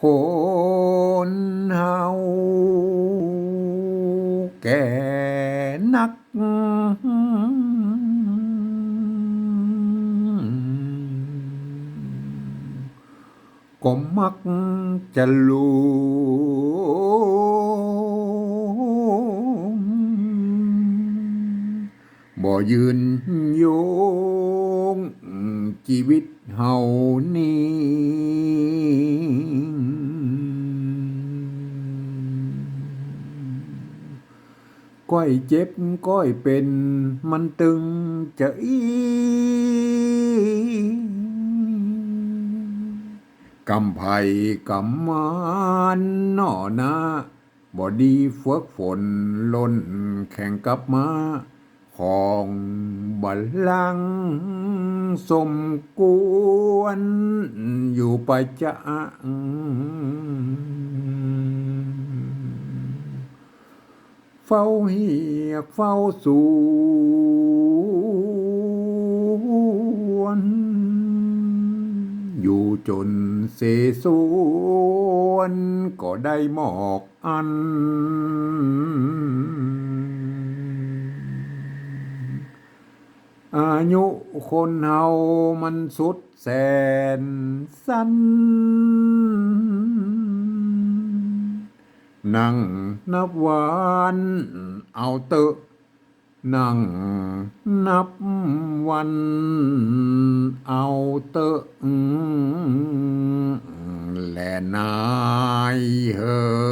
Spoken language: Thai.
คนเฮาแก่นัก ก็มักจะลูบ่ยืนโยงชีวิตเฮานี้ ก้อยเจ็บก้อยเป็นมันตึงจะอีกำไผ่กำมานหน่อนาบอดีเฟืกฝนล้นแข่งกับมาของบัลลังสมกวนอยู่ประจะ เฝ้าเหียกเฝ้าสวนอยู่จนเสสวนก็ได้หมอกอัน อายุคนเฮามันสุดแสนสั้น นั่งนับวันเอาเตอะนั่งนับวันเอาเตอะแลนายเฮอ